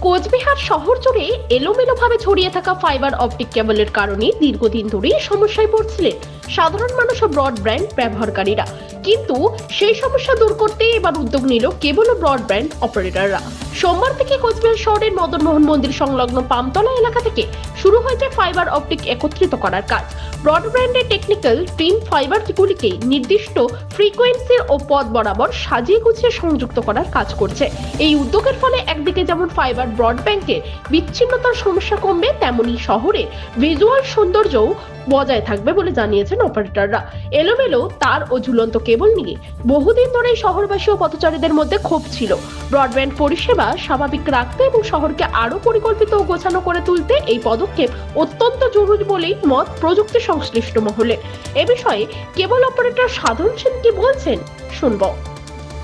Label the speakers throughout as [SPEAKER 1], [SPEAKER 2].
[SPEAKER 1] কোচবিহার শহর জুড়ে এলোমেলোভাবে ছড়িয়ে থাকা ফাইবার অপটিক কেবলের কারণে দীর্ঘদিন ধরেই সমস্যায় পড়ছিলেন সাধারণ মানুষ ও ব্রডব্যান্ড ব্যবহারকারীরা। কিন্তু সেই সমস্যা দূর করতে এবার উদ্যোগ নিল কেবল ব্রডব্যান্ড অপারেটররা সোমবার থেকে কোচবিহার শহরের মদনমোহন মন্দির সংলগ্ন পামতলা এলাকা থেকে শুরু হয়েছে ফাইবার অপটিক একত্রিত করার কাজ। ব্রডব্যান্ডের টেকনিক্যাল টিম ফাইবারগুলিকে নির্দিষ্ট ফ্রিকোয়েন্সির ও পথ বরাবর সাজিয়ে গুছিয়ে সংযুক্ত করার কাজ করছে। এই উদ্যোগের ফলে একদিকে যেমন ফাইবার ব্রডব্যান্ডের বিচ্ছিন্নতার সমস্যা কমবে, তেমনি শহরে ভিজুয়াল সৌন্দর্যও বজায় থাকবে বলে জানিয়েছেন অপারেটররা। এলোমেলো তার ও ঝুলন্ত কেবল নিয়ে বহুদিন ধরেই শহরবাসী ও পথচারীদের মধ্যে ক্ষোভ ছিল। ব্রডব্যান্ড পরিষেবা স্বাভাবিক রাখতে এবং শহরকে আরও পরিকল্পিত ও গোছানো করে তুলতে এই পদক্ষেপ অত্যন্ত জরুরি বলেই মত প্রযুক্তি সংশ্লিষ্ট মহলে। এ বিষয়ে কেবল অপারেটর সাধন সেন কি বলছেন শুনব।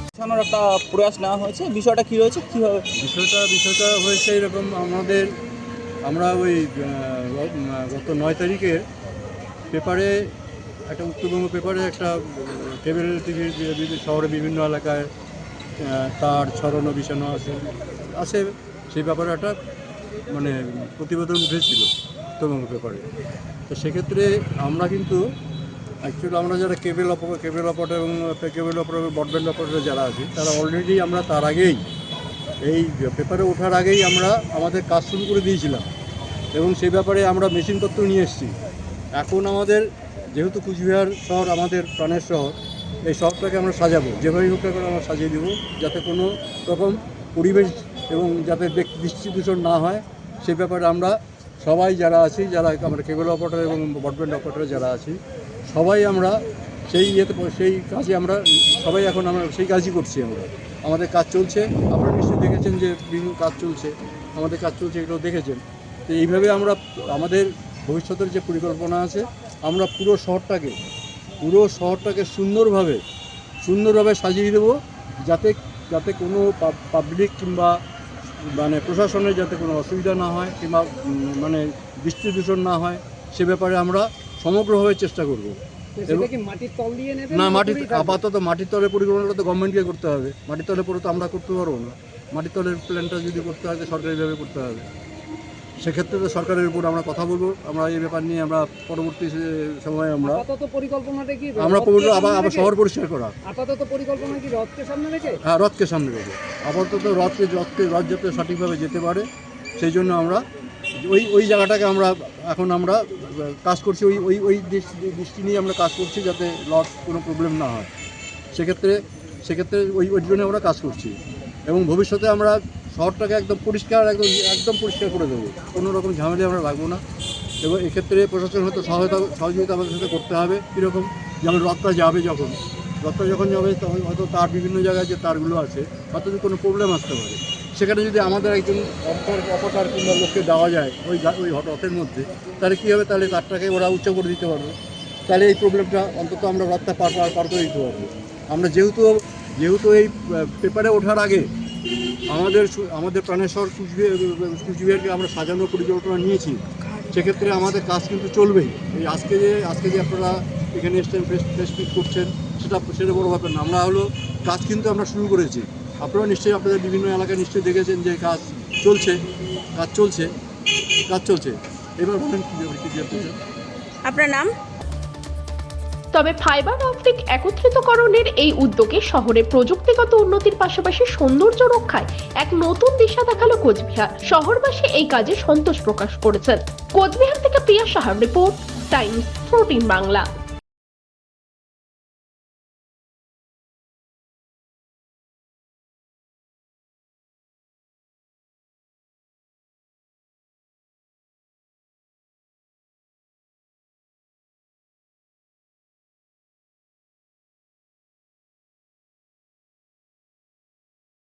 [SPEAKER 2] গোছানোর একটা প্রয়াস নেওয়া হয়েছে। বিষয়টা কী রয়েছে? কীভাবে
[SPEAKER 3] বিষয়টা বিষয়টা হয়েছে এরকম আমাদের আমরা ওই গত নয় তারিখে পেপারে একটা উত্তরবঙ্গ পেপারে একটা কেবল টিভির শহরে বিভিন্ন এলাকায় তার ছড়ানো, বিছানো আছে। আছে সেই ব্যাপারে একটা মানে প্রতিবেদন উঠেছিল উত্তরবঙ্গ পেপারে। তো সেক্ষেত্রে আমরা কিন্তু অ্যাকচুয়ালি আমরা যারা কেবল অপ কেবল অপারেটর এবং কেবল অপারেটর ব্রডব্যান্ড অপারেটর যারা আছি, তারা অলরেডি আমরা তার আগেই, এই পেপারে ওঠার আগেই আমরা আমাদের কাজ শুরু করে দিয়েছিলাম। এবং সেই ব্যাপারে আমরা মেশিনপত্র নিয়ে এসেছি। এখন আমাদের যেহেতু কুচবিহার শহর আমাদের প্রাণের শহর, এই শহরটাকে আমরা সাজাবো। যেভাবেই হোক কেন আমরা সাজিয়ে দেবো, যাতে কোনো রকম পরিবেশ এবং যাতে দৃষ্টি দূষণ না হয় সেই ব্যাপারে আমরা সবাই যারা আছি, যারা আমরা কেবল অপারেটর এবং ব্রডব্যান্ড অপারেটর যারা আছি, সবাই আমরা সেই ইয়েতে, সেই কাজে আমরা, সবাই এখন আমরা সেই কাজই করছি আমরা। আমাদের কাজ চলছে, আপনারা নিশ্চয়ই দেখেছেন যে বিভিন্ন কাজ চলছে, আমাদের কাজ চলছে, এগুলো দেখেছেন। তো এইভাবে আমরা আমাদের ভবিষ্যতের যে পরিকল্পনা আছে আমরা পুরো শহরটাকে পুরো শহরটাকে সুন্দরভাবে সুন্দরভাবে সাজিয়ে দেবো যাতে যাতে কোনো পাবলিক কিংবা মানে প্রশাসনের যাতে কোনো অসুবিধা না হয় কিংবা মানে বৃষ্টি দূষণ না হয় সে ব্যাপারে আমরা সমগ্রভাবে চেষ্টা করব।
[SPEAKER 4] সেটা মাটির তল
[SPEAKER 3] না মাটির আপাতত মাটির তলের পরিকল্পনাটা তো গভর্নমেন্টকে করতে হবে। মাটির তলে পরে তো আমরা করতে পারব না। মাটির তলের প্ল্যানটা যদি করতে হয় তো সরকারিভাবে করতে হবে। সেক্ষেত্রে তো সরকারের উপর আমরা কথা বলব। আমরা এই ব্যাপার নিয়ে আমরা পরবর্তী সময়ে আমরা
[SPEAKER 4] পরিকল্পনাটা কি
[SPEAKER 3] আমরা পরিকল্পনা- আবার আবার শহর পরিষ্কার করা।
[SPEAKER 4] আপাতত পরিকল্পনা কি রথকে সামনে রেখে?
[SPEAKER 3] হ্যাঁ রথকে সামনে রেখে। আপাতত রথকে রথকে রথ যাতে সঠিকভাবে যেতে পারে সেই জন্য আমরা ওই ওই জায়গাটাকে আমরা এখন আমরা কাজ করছি ওই ওই ওই দৃষ্টি দৃষ্টি নিয়ে আমরা কাজ করছি যাতে রথ কোনো প্রবলেম না হয়। সেক্ষেত্রে সেক্ষেত্রে ওই ওই জন্য আমরা কাজ করছি। এবং ভবিষ্যতে আমরা শহরটাকে একদম পরিষ্কার, একদম একদম পরিষ্কার করে দেবো। কোনো রকম ঝামেলা আমরা রাখব না। এবং এক্ষেত্রে প্রশাসন হয়তো সহায়তা, সহযোগিতা আমাদের সাথে করতে হবে, কীরকম? যেমন রথটা যাবে যখন। রথটা যখন যাবে, তখন হয়তো তার বিভিন্ন জায়গায় যে তারগুলো আছে, হয়তো যদি কোনো প্রবলেম আসতে পারে। সেখানে যদি আমাদের একজন অপার অপাটার কিংবা লোককে দেওয়া যায়, ওই ওই রথের মধ্যে, তাহলে কী হবে? তাহলে তারটাকে ওরা উচ্চ করে দিতে পারবে। তাহলে এই প্রবলেমটা অন্তত আমরা রথটা পার পার করে দিতে পারব। আমরা যেহেতু যেহেতু এই পেপারে ওঠার আগে আমাদের আমাদের প্রাণেশ্বর কুচবিহার, কুচবিহারকে আমরা সাজানোর পরিকল্পনা নিয়েছি। সেক্ষেত্রে আমাদের কাজ কিন্তু চলবেই। এই আজকে যে আজকে যে আপনারা এখানে এসছেন ফেস ফেস পিক করছেন, সেটা সেটা বড় ব্যাপার না। আমরা হলো, কাজ কিন্তু আমরা শুরু করেছি। আপনারা নিশ্চয়ই আপনাদের বিভিন্ন এলাকায় নিশ্চয়ই দেখেছেন যে কাজ চলছে কাজ চলছে কাজ চলছে। এবার বলেন কী
[SPEAKER 5] আপনার নাম?
[SPEAKER 1] তবে ফাইবার অপটিক একত্রিতকরণের এই উদ্যোগে শহরে প্রযুক্তিগত উন্নতির পাশাপাশি সৌন্দর্য রক্ষায় এক নতুন দিশা দেখাল কোচবিহার। শহরবাসী এই কাজে সন্তোষ প্রকাশ করেছেন। কোচবিহার থেকে প্রিয়া সাহার রিপোর্ট টাইমস প্রোটিন বাংলা।